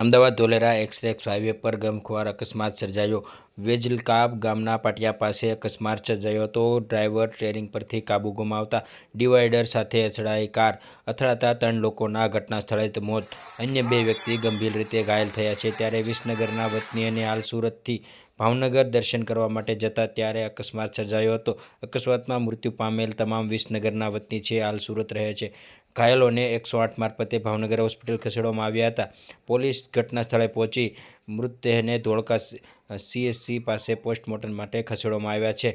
Ahmedabad Dholera express highway પર ગમખ્વાર અકસ્માત સર્જાયો. વેજલકાબ ગામના પાટિયા પાસે અકસ્માત સર્જાયો હતો. ડ્રાઈવર ટ્રેનિંગ પરથી કાબુ ગુમાવતા ડિવાઈડર સાથે અથડાઈ કાર અથડાતા ત્રણ લોકોના ઘટના સ્થળે મોત. અન્ય બે વ્યક્તિ ગંભીર રીતે ઘાયલ થયા છે. ત્યારે વિસનગરના વતની અને હાલ સુરતથી ભાવનગર દર્શન કરવા માટે જતા ત્યારે અકસ્માત સર્જાયો હતો. અકસ્માતમાં મૃત્યુ પામેલ તમામ વિસનગરના વતની છે. હાલ સુરત રહે છે. ઘાયલોને એકસો આઠ મારફતે ભાવનગર હોસ્પિટલ ખસેડવામાં આવ્યા હતા. પોલીસ ઘટના સ્થળે પહોંચી મૃતદેહને ધોળકા સીએસસી પાસે પોસ્ટમોર્ટમ માટે ખસેડવામાં આવ્યા છે.